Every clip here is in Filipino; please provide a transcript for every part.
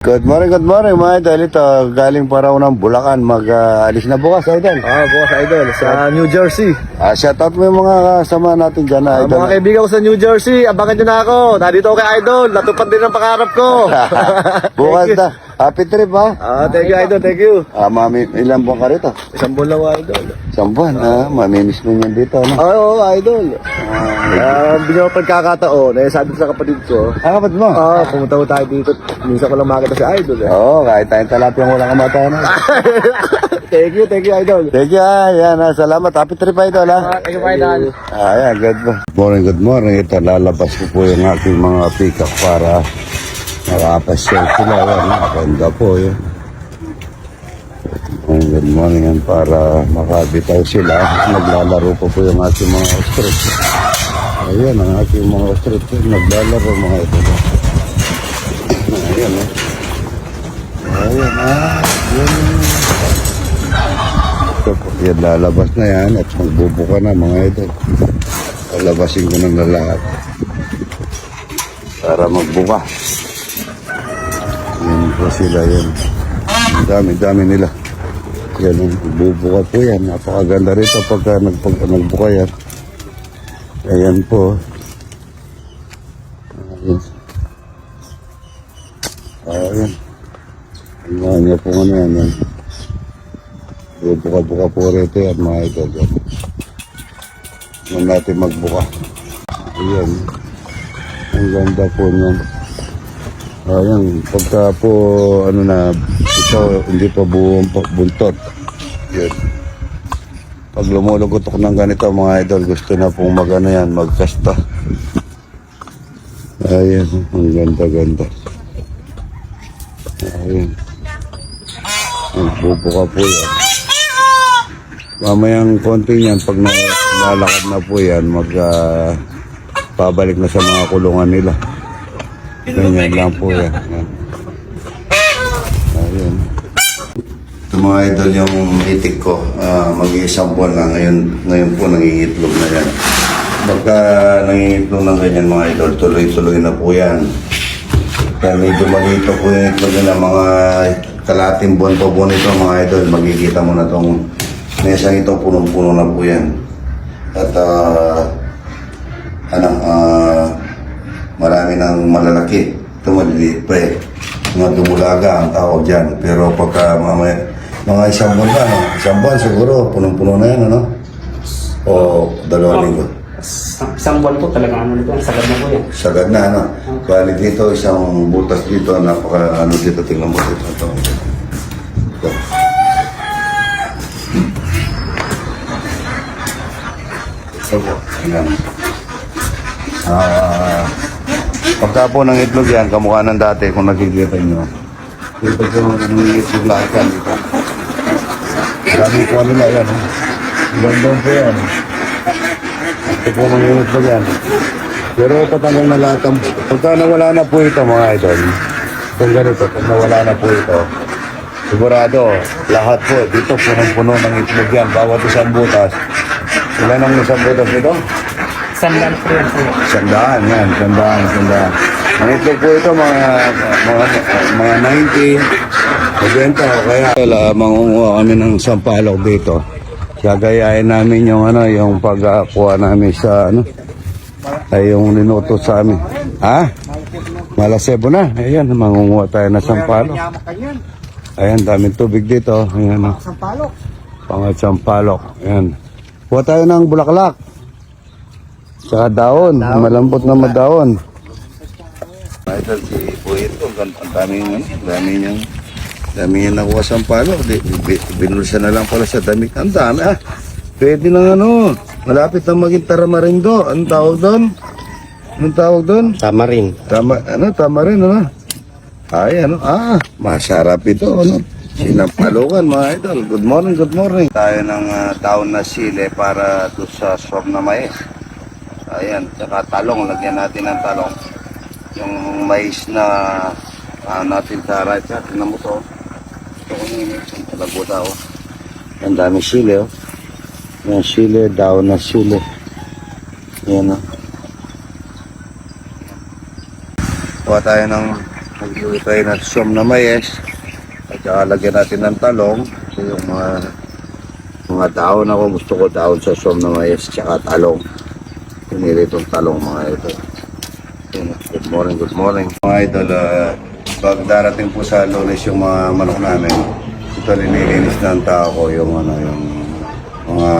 Good morning, good morning mga idol. Ito, galing pa raw ng Bulacan. Mag-alis na bukas, idol. Ah, bukas idol, sa New Jersey. Ah, shout out mo yung mga kasama natin dyan, Ah, idol. mga kaibigan ko sa New Jersey, abangan nyo na ako. Nandito ako kay Idol, natupad din ang pangarap ko. bukas na. Happy trip, ha? Ah, thank you Idol, thank you. Ah, mami, ilang buwan ka rito? Isang buwan lang Idol. Isang buwan, ah. Mamimiss mo yan dito, no? Ah, Oo, Idol. Ah, bigyan ko pagkakataon, eh, sabi ko sa kapatid ko, Ah, kapat mo? ah, pumunta ko tayo dito. Minsan ko lang makita si Idol eh. Oo, kahit tayong talapyang walang kamatayan. ah. thank you, thank you Idol. Thank you, ah. Yan, ah. Salamat. Happy trip, idol, ha? Thank you, Idol. Ah, yeah, good. Morning, good morning. Ito, lalabas ko po yung aking mga pick-up para makapasyal sila. Yan, ganda po yun. Morning, good morning yan para makabitaw sila. Naglalaro po po yung aking mga ostrich. Ayan, ang aking mga ostrich. Naglalaro mga ito. Ayan, eh. Ayan, ah. Yan. Ito po, yan lalabas na yan at magbubuka na mga ito. Lalabasin ko na lahat. Para magbuka. Yan po sila yan. Ang dami, dami nila. Yan, bubuka po yan. Napakaganda rito pagka nagpag, nagbuka yan. Ayan po. Ayan. Ayan. Ang mga niya po ano yan. yan. Buka-buka po rito yan mga idol. Yan natin magbuka. Ayan. Ang ganda po niyan. Ayan. Pagka po ano na ito hindi pa buong buntot. Yan. Pag lumulugotok ng ganito mga idol gusto na pong mag ano yan magkasta. Ayan. Ang ganda ganda. Ayan. Magbubuka po yan. Mamayang konti niyan, pag na, lalakad na po yan, mag, ah, pabalik na sa mga kulungan nila. Ganyan lang po yan. yan. Ayun. Ito mga idol yung itik ko, uh, mag-iisang buwan na ngayon, ngayon po nangingitlog na yan. Pagka nangingitlog ng ganyan mga idol, tuloy-tuloy na po yan. Kaya medyo malito po yung itlog nila, mga kalating buwan pa buwan ito mga idol, magkikita mo na itong mesa ito, punong-puno na po yan. At ah, ano, ah, marami ng malalaki. Ito maliliit pa eh. Mga dumulaga ang tawag dyan. Pero pagka mamaya, mga isang buwan na, no? isang buwan siguro, punong-puno na yan, ano? O dalawang linggo. Sa- Isang buwan po talaga ano nito, ang sagad na po yan. Sagad na, ano? Bali dito, isang butas dito, napaka, ano dito, tingnan mo dito. Ito. Ito. Ito po, ayan. Ah, pagka po ng itlog yan, kamukha ng dati, kung nakikita nyo. Dito po ng itlog lahat yan, dito. Sabi ko nila yan, ha? Gandang po yan. Ito po mga itlog yan. Pero patanggal na lahat ang... Pagka nawala na po ito mga idol, kung ganito, pag nawala na po ito, sigurado, lahat po, dito punong-puno ng itlog yan, bawat isang butas. Ilan ang isang butas nito? Sandal po yan po. Sandaan yan, sandaan, sandaan. Ang itlog po ito, mga, mga, mga 90, 20, kaya wala, mangunguha kami ng sampalok dito. Gagayain namin yung ano, yung pagkuha namin sa ano, ay yung linuto sa amin. Ha? Malasebo na. Ayan, mangunguha tayo ng sampalok. Ayan, daming tubig dito. Ayan, oh. Sampalok. Pangat sampalok. Ayan. Kuha tayo ng bulaklak. Tsaka daon. Malambot na madaon. Idol si Puito. Ang dami yung, ang dami niyang, dami niyang nakuha sampalok. Di, bi- binulsa na lang pala sa damit. Ang dami ah. Pwede nang ano. Malapit na maging taramarindo. Anong tawag doon? Anong tawag doon? Tama rin. Tama, ano, tama rin, ano? Ay, ano, ah, masarap ito, ano? Sinampalukan, mga idol. Good morning, good morning. Tayo ng ah, taon na sile para to sa swab na mais. Ayan, tsaka talong, lagyan natin ng talong. Yung mais na ah, natin sa right side, tingnan mo to. Ito ko yung talaguta, oh. Ang dami sile, oh. Yung sile, daon na sile. Yan, oh. Kuha tayo ng Nagluto tayo ng siyom na mayes. At saka lagyan natin ng talong. Yung mga mga daon ako. Gusto ko daon sa siyom na mayes. Tsaka talong. Pinili itong talong mga ito. Yun, Good morning, good morning. Mga idol, uh, pag darating po sa lunes yung mga manok namin, ito linilinis na ang tao ko yung ano, yung mga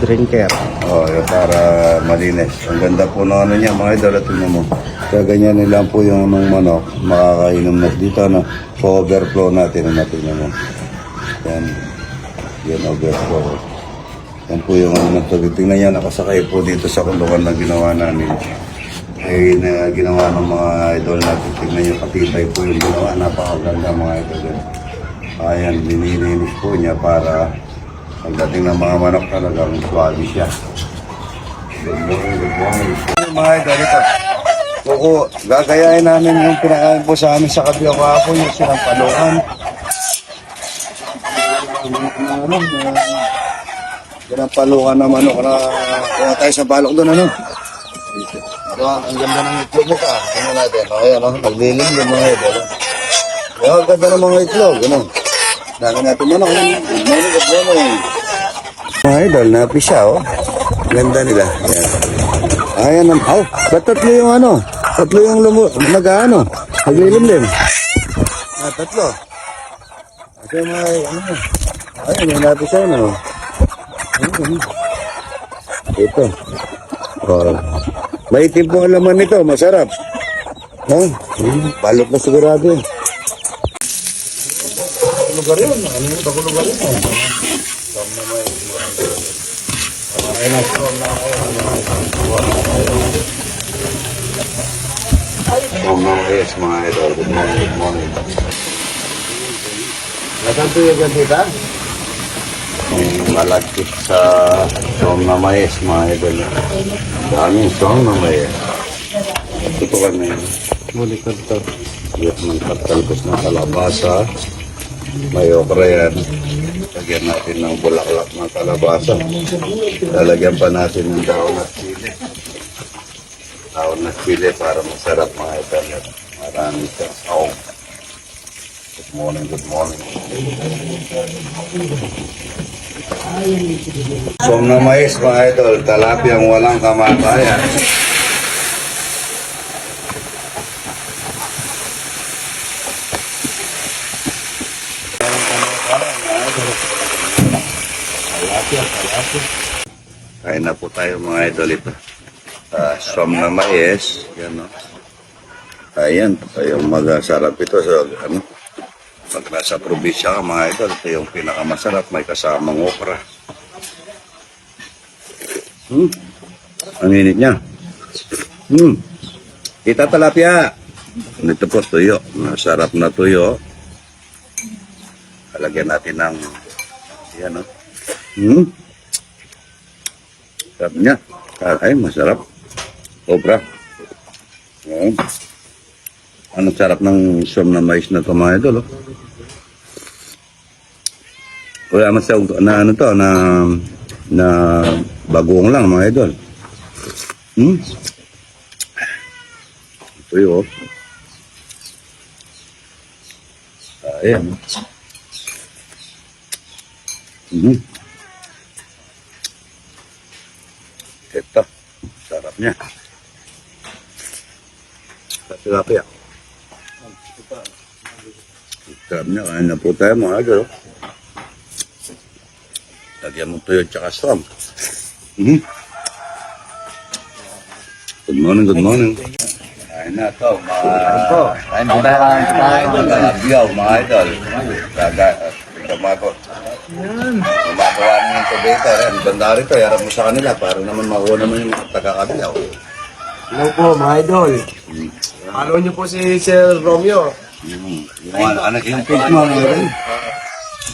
Drinker. Oh, yung para malinis. Ang ganda po ng ano niya, mga idol, tingnan mo. Kaya ganyan nila po yung anong manok, makakainom na dito, ano, overflow natin, ano, tingnan mo. Yan, yan, overflow. Yan po yung ano, tubig. Tingnan niya, nakasakay po dito sa kulungan na ginawa namin. Eh, na ginawa ng mga idol natin. Tingnan niyo, katibay po yung ginawa. Napakaganda mga idol. Ayan, binilinis po niya para pagdating ng mga manok talagang swabe siya. Good morning, good morning. Mga idol, ito. Kuko, gagayain namin yung pinakain po sa amin sa kabila kahapon, yung sinampalukan. Ano, sinampalukan na manok na kaya tayo sa balok doon, ano? Ito, ang ganda ng itlog mo ka. Tingnan natin. O, ayan, oh, naglilim yung mga idol. Ayan, ang ganda ng mga itlog, ano? Dami natin manok. Good morning, good morning. Mga idol, napi siya, oh. Ganda nila. Ayan. Ayan, ang, oh, tatlo yung ano? Tatlo yung lumu, nag-ano? Naglilimlim. Ah, tatlo. Kasi mga, ano, ayun, may napi siya, ano. Ito. Oh. May itim po ang laman nito, masarap. Ha? Hmm, balot na sigurado. Lugar yun, ano yung bago lugar yun? Oh, mga yes, mga idol. Good morning, good morning. Nakanto yung gandita? Yung malagkit sa som na mais, mga idol. Daming som na. Tutukan na yun. Muli ka ito. Iyot ng katalkos na kalabasa. May okra yan. Lagyan natin ng bulaklak ng kalabasa. Lalagyan pa natin ng daon at sili. Daon at sili para masarap mga idol. Marami sa saong. Good morning, good morning. Som na mais mga idol, talapiyang walang kamatayan. Kain na po tayo mga idol ito. Uh, som na mais. Yan no. Ayan, yung magasarap ito sa ano. Pag nasa probinsya ka mga idol, ito yung pinakamasarap. May kasamang okra. Hmm. Ang init niya. Hmm. Kita talapia. Ito po tuyo. Masarap na tuyo. Kalagyan natin ng yan no. Hmm. Sarap niya. Ay, masarap. Sobra. Ayan. Anong sarap ng som na mais na ito mga idol, oh. Wala mas na ano to, na na bagoong lang mga idol. Hmm? Ito yun, oh. Ayan. Hmm. Ito. Sarap niya. Niya. Sarap niya. Kain na po tayo mga idol. Lagyan mo tuyo tsaka strom. Mhm. Good morning, good morning. Kain na to, mga... Kain na tayo. Mga abyaw, mga idol. Gaga, tumago. Gumagawa yung tubeta. Yan, banda rito. Yarap mo sa kanila para naman makuha naman yung taga-kabyaw. Hello po, mga idol. Follow niyo po si Sir Romeo. Yung, yung, yung page mo, ano yun?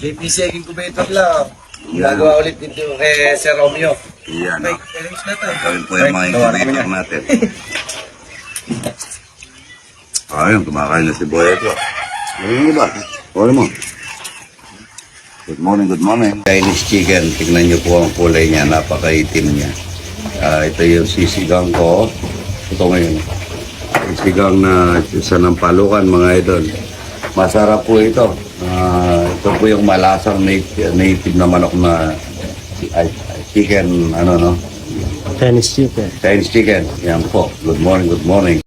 DPC Aking Kubetor lang. Ginagawa ulit dito kay Sir Romeo. Yan. Okay, oh. thanks na to. Gawin po yung mga incubator natin. Ayun, kumakain na si Boy ito. Ano ba? Ano mo? Good morning, good morning. Chinese chicken, tignan niyo po ang kulay niya, napakaitim niya. Ah, ito yung sisigang ko. Ito ngayon. Isigang na sa Nampalukan mga idol. Masarap po ito. Ah, ito po yung malasang native, native na manok na ay, chicken, ano no? Chinese chicken. Chinese chicken. Yan po. Good morning, good morning.